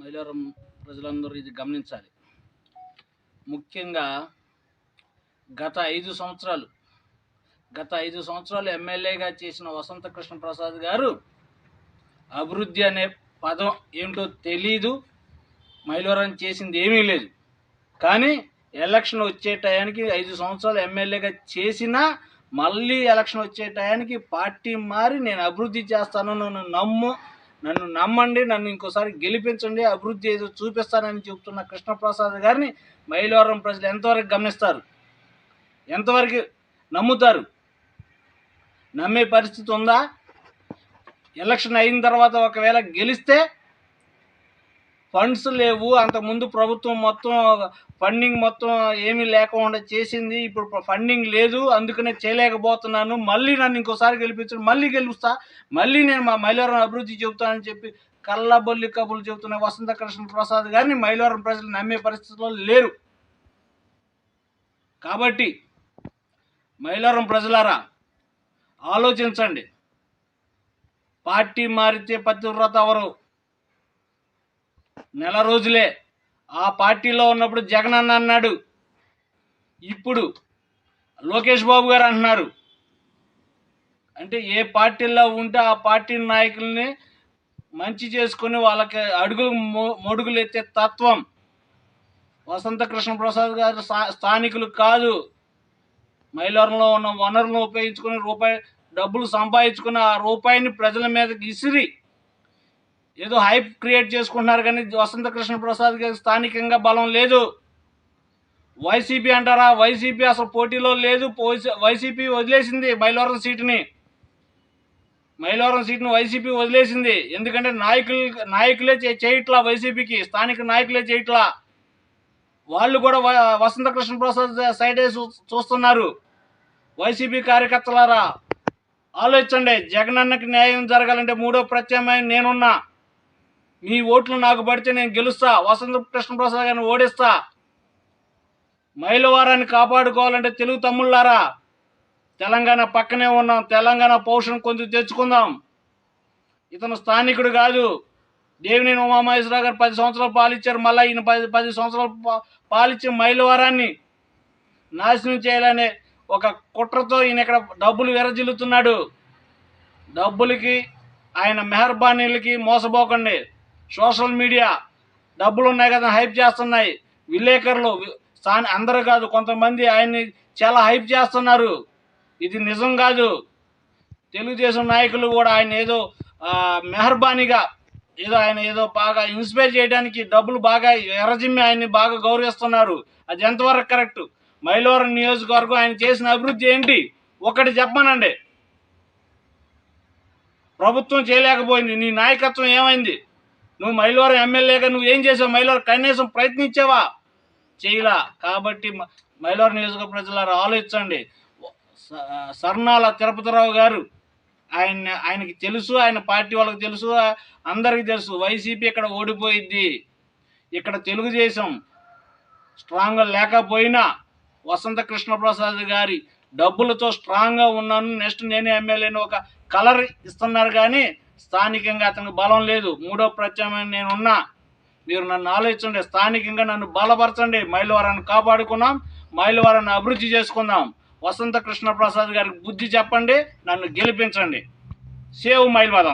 మైలవరం ప్రజలందరూ ఇది గమనించాలి. ముఖ్యంగా గత ఐదు సంవత్సరాలు గత ఐదు సంవత్సరాలు ఎమ్మెల్యేగా చేసిన వసంత కృష్ణ ప్రసాద్ గారు అభివృద్ధి అనే పదం ఏమిటో తెలీదు మైలవరం చేసింది ఏమీ లేదు. కానీ ఎలక్షన్ వచ్చే టయానికి ఐదు సంవత్సరాలు ఎమ్మెల్యేగా చేసినా మళ్ళీ ఎలక్షన్ వచ్చే టయానికి పార్టీ మారి నేను అభివృద్ధి చేస్తాను నన్ను నమ్ము నన్ను నమ్మండి నన్ను ఇంకోసారి గెలిపించండి అభివృద్ధి ఏదో చూపిస్తానని చెబుతున్న కృష్ణప్రసాద్ గారిని మైలవరం ప్రజలు ఎంతవరకు గమనిస్తారు? ఎంతవరకు నమ్ముతారు? నమ్మే పరిస్థితి ఉందా? ఎలక్షన్ అయిన తర్వాత ఒకవేళ గెలిస్తే ఫండ్స్ లేవు. అంతకుముందు ప్రభుత్వం మొత్తం ఫండింగ్ మొత్తం ఏమీ లేకుండా చేసింది. ఇప్పుడు ఫండింగ్ లేదు. అందుకనే చేయలేకపోతున్నాను. మళ్ళీ నన్ను ఇంకోసారి గెలిపించండి మళ్ళీ గెలుస్తా. మళ్ళీ నేను మా మైలవరం అభివృద్ధి చెబుతానని చెప్పి కళ్ళబొల్లి కబులు చెబుతున్న వసంత కృష్ణ ప్రసాద్ గారిని మైలవరం ప్రజలు నమ్మే పరిస్థితిలో లేరు. కాబట్టి మైలవరం ప్రజలారా ఆలోచించండి. పార్టీ మారితే పతివ్రత ఎవరు నెల రోజులే. ఆ పార్టీలో ఉన్నప్పుడు జగన్ అన్న అన్నాడు. ఇప్పుడు లోకేష్ బాబు గారు అంటున్నారు. అంటే ఏ పార్టీలో ఉంటే ఆ పార్టీ నాయకుల్ని మంచి చేసుకుని వాళ్ళకి అడుగులు మొడుగులు ఎత్తే తత్వం వసంత కృష్ణ ప్రసాద్ గారు స్థా- స్థానికులు కాదు. మైలవరంలో ఉన్న వనరులను ఉపయోగించుకుని రూపాయి డబ్బులు సంపాదించుకుని ఆ రూపాయిని ప్రజల మీదకి ఇసిరి. ఏదో హైప్ క్రియేట్ చేసుకుంటున్నారు కానీ వసంత కృష్ణ ప్రసాద్ గారికి స్థానికంగా బలం లేదు. వైసీపీ అంటారా? వైసీపీ అసలు పోటీలో లేదు. వైసీపీ వదిలేసింది మైలవరం సీటుని. మైలవరం సీట్ని వైసీపీ వదిలేసింది. ఎందుకంటే నాయకులు నాయకులే చేయట్లా వైసీపీకి స్థానిక నాయకులే చేయట్లా. వాళ్ళు కూడా వ- వసంత కృష్ణ ప్రసాద్ సైడ్ చూ- చూస్తున్నారు. వైసీపీ కార్యకర్తలారా ఆలోచించండి. జగనన్నకి న్యాయం జరగాలంటే మూడో ప్రత్యామ్నాయం నేనున్నా. మీ ఓట్లు నాకు పడితే నేను గెలుస్తా. వసంత కృష్ణప్రసాద్ గారిని ఓడిస్తా. మైలవారాన్ని కాపాడుకోవాలంటే తెలుగు తమ్ముళ్ళారా? తెలంగాణ పక్కనే ఉన్నాం. తెలంగాణ పోషణ కొంచెం తెచ్చుకుందాం. ఇతను స్థానికుడు కాదు. దేవినేని ఉమామహేశ్వరరావు గారు పది సంవత్సరాలు పాలిచ్చారు. మళ్ళీ ఈయన పది పది సంవత్సరాలు పాలిచ్చి మైలవారాన్ని నాశనం చేయాలనే ఒక కుట్రతో ఈయన ఇక్కడ డబ్బులు విరజిల్లుతున్నాడు. డబ్బులకి ఆయన మెహర్బానీలకి మోసపోకండి. సోషల్ మీడియా డబ్బులు ఉన్నాయి కదా హైప్ చేస్తున్నాయి. విలేకరులు వి- అందరూ కాదు కొంతమంది ఆయన్ని చాలా హైప్ చేస్తున్నారు. ఇది నిజం కాదు. తెలుగుదేశం నాయకులు కూడా ఆయన ఏదో మెహర్బానీగా ఏదో ఆయన ఏదో బాగా ఇన్స్పైర్ చేయడానికి డబ్బులు బాగా ఎర్రజిమ్మి ఆయన్ని బాగా గౌరవిస్తున్నారు. అది ఎంతవరకు కరెక్ట్? మైలవరం నియోజకవర్గం ఆయన చేసిన అభివృద్ధి ఏంటి? ఒకటి చెప్పనండి. ప్రభుత్వం చేయలేకపోయింది. నీ నాయకత్వం ఏమైంది? నువ్వు మైలవరం ఎమ్మెల్యేగా నువ్వు ఏం చేసావు? మైలవరం కనీసం ప్రయత్నించావా? చేయలా. కాబట్టి మ- మైలవరం నియోజక ప్రజలారా ఆలోచించండి. సర్ణాల సర్నాల తిరుపతిరావు గారు ఆయన ఆయనకి తెలుసు ఆయన పార్టీ వాళ్ళకి తెలుసు అందరికీ తెలుసు. వైసీపీ ఇక్కడ ఓడిపోయింది ఇక్కడ తెలుగుదేశం స్ట్రాంగ్గా లేకపోయినా వసంత కృష్ణప్రసాద్ గారి డబ్బులతో స్ట్రాంగ్గా ఉన్నాను. నెక్స్ట్ నేనే ఎమ్మెల్యేని ఒక కలర్ ఇస్తున్నారు కానీ స్థానికంగా అతనికి బలం లేదు. మూడో ప్రత్యామ్నాయం నేను ఉన్నా మీరు నన్ను ఆలోచించండి. స్థానికంగా నన్ను బలపరచండి. మైలవరాన్ని కాపాడుకున్నాం. మైలవరాన్ని అభివృద్ధి చేసుకుందాం. వసంత కృష్ణ ప్రసాద్ గారికి బుద్ధి చెప్పండి. నన్ను గెలిపించండి. సేవ్ మైల్వదం